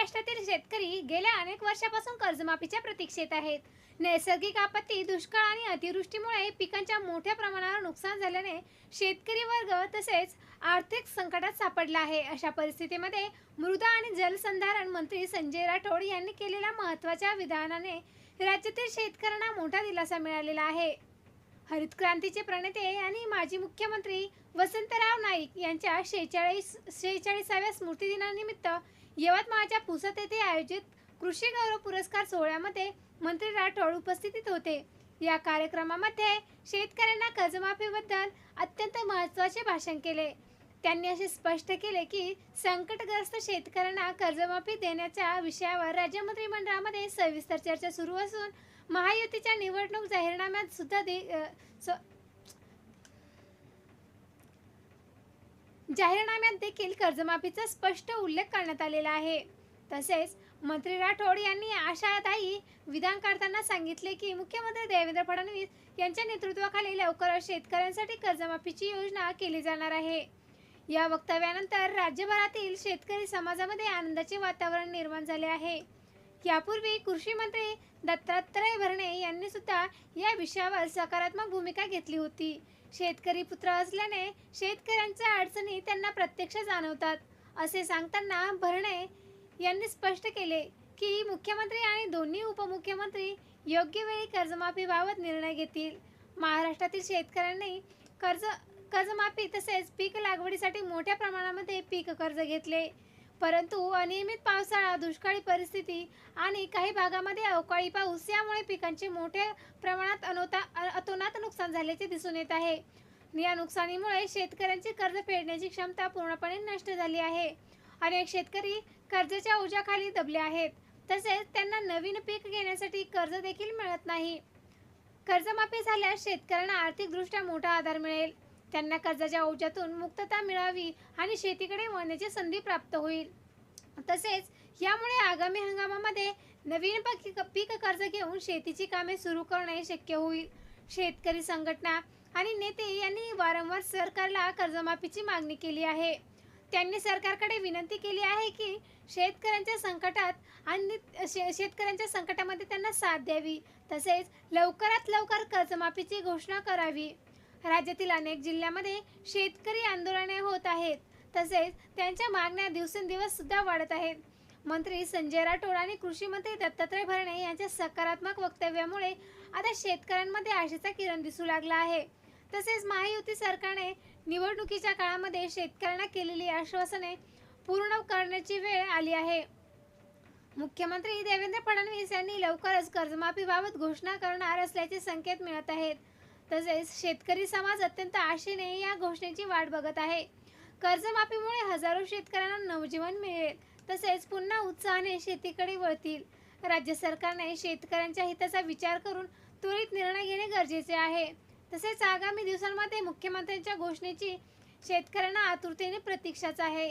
महाराष्ट्रातील शेतकरी गेल्या अनेक वर्षापासून कर्जमाफीच्या प्रतीक्षेत आहेत. नैसर्गिक आपत्ती दुष्काळ आणि अतिवृष्टीमुळे पिकांच्या मोठ्या प्रमाणावर नुकसान झाल्याने शेतकरी वर्ग तसेच आर्थिक संकटात सापडला आहे. अशा परिस्थितीमध्ये मृदा आणि जलसंधारण मंत्री संजय राठोड यांनी केलेल्या महत्त्वाच्या विधानाने राज्यातील शेतकऱ्यांना मोठा दिलासा मिळालेला आहे. हरित क्रांतीचे प्रणेते आणि माजी मुख्यमंत्री वसंतराव नाईक यांच्या शेहेचाळीस शेहेचाळीसाव्या स्मृतिदिनानिमित्त यवतमाळच्या पुसत येथे आयोजित कृषी गौरव पुरस्कार सोहळ्यामध्ये मंत्री राठोड उपस्थित होते. या कार्यक्रमामध्ये शेतकऱ्यांना कर्जमाफीबद्दल अत्यंत महत्त्वाचे भाषण केले. त्यांनी असे स्पष्ट केले की संकटग्रस्त शेतकऱ्यांना कर्जमाफी देण्याच्या विषयावर राज्य मंत्रिमंडळामध्ये सविस्तर चर्चा सुरू असून महायुतीच्या निवडणूक जाहीरनाम्यात सुद्धा दे जाहीरनाम्यात देखील कर्जमाफीचा स्पष्ट उल्लेख करण्यात आलेला आहे. तसेच मंत्री राठोड यांनी आशादायी विधान करताना सांगितले की मुख्यमंत्री देवेंद्र फडणवीस यांच्या नेतृत्वाखाली लवकरच शेतकऱ्यांसाठी कर्जमाफीची योजना केली जाणार आहे. या वक्तव्यानंतर राज्यभरातील शेतकरी समाजामध्ये आनंदाचे वातावरण निर्माण झाले आहे. यापूर्वी कृषी मंत्री दत्तात्रय भरणे यांनी सुद्धा या विषयावर सकारात्मक भूमिका घेतली होती. शेतकरी पुत्र असल्याने शेतकऱ्यांच्या अडचणी त्यांना प्रत्यक्ष जाणवतात. असे सांगताना भरणे यांनी स्पष्ट केले की मुख्यमंत्री आणि दोन्ही उपमुख्यमंत्री योग्य वेळी कर्जमाफीबाबत निर्णय घेतील. महाराष्ट्रातील शेतकऱ्यांनी कर्ज कर्जमाफी तसेच पीक लागवडीसाठी मोठ्या प्रमाणामध्ये पीक कर्ज घेतले. परंतु अनियमित पावसाळा दुष्काळी परिस्थिती आणि काही भागामध्ये अवकाळी पाऊस यामुळे पिकांचे मोठ्या प्रमाणात अनोता अतोनात नुकसान झाल्याचे दिसून येत आहे. या नुकसानीमुळे शेतकऱ्यांची कर्ज फेडण्याची क्षमता पूर्णपणे नष्ट झाली आहे. अनेक शेतकरी कर्जाच्या ओझ्याखाली दबले आहेत. तसेच त्यांना नवीन पीक घेण्यासाठी कर्ज देखील मिळत नाही. कर्जमाफी झाल्यास शेतकऱ्यांना आर्थिकदृष्ट्या मोठा आधार मिळेल. त्यांना कर्जाच्या ओझ्यातून मुक्तता मिळावी आणि शेतीकडे वळण्याची संधी प्राप्त होईल. तसेच यामुळे आगामी हंगामामध्ये नवीन पीक पीक कर्ज घेऊन शेतीची कामे सुरू करणे शक्य होईल. शेतकरी संघटना आणि नेते यांनी वारंवार सरकारला कर्जमाफीची मागणी केली आहे. त्यांनी सरकारकडे विनंती केली आहे की शेतकऱ्यांच्या संकटात आणि शे शेतकऱ्यांच्या संकटामध्ये त्यांना साथ द्यावी. तसेच लवकरात लवकर कर्जमाफीची घोषणा करावी. राज्यातील अनेक जिल्ह्यामध्ये शेतकरी आंदोलने होत आहेत. तसेच त्यांच्या मागण्या दिवसेंदिवस सुद्धा वाढत आहेत. मंत्री संजय राठोड आणि कृषी मंत्री दत्तात्रय भरणे यांच्या सकारात्मक वक्तव्यामुळे आता शेतकऱ्यांमध्ये आशेचा किरण दिसू लागला आहे. तसेच महायुती सरकारने निवडणुकीच्या काळामध्ये शेतकऱ्यांना केलेली आश्वासने पूर्ण करण्याची वेळ आली आहे. मुख्यमंत्री देवेंद्र फडणवीस यांनी लवकरच कर्जमाफीबाबत घोषणा करणार असल्याचे संकेत मिळत आहेत. तसेच शेतकरी समाज अत्यंत आशेने या घोषणेची वाट बघत आहे. कर्जमाफीमुळे हजारो शेतकऱ्यांना नवजीवन मिळेल. तसेच पुन्हा उत्साहाने शेतीकडे वळतील. राज्य सरकारने शेतकऱ्यांच्या हिताचा विचार करून त्वरित निर्णय घेणे गरजेचे आहे. तसेच आगामी दिवसांमध्ये मुख्यमंत्र्यांच्या घोषणेची शेतकऱ्यांना आतुरतेने प्रतीक्षाच आहे.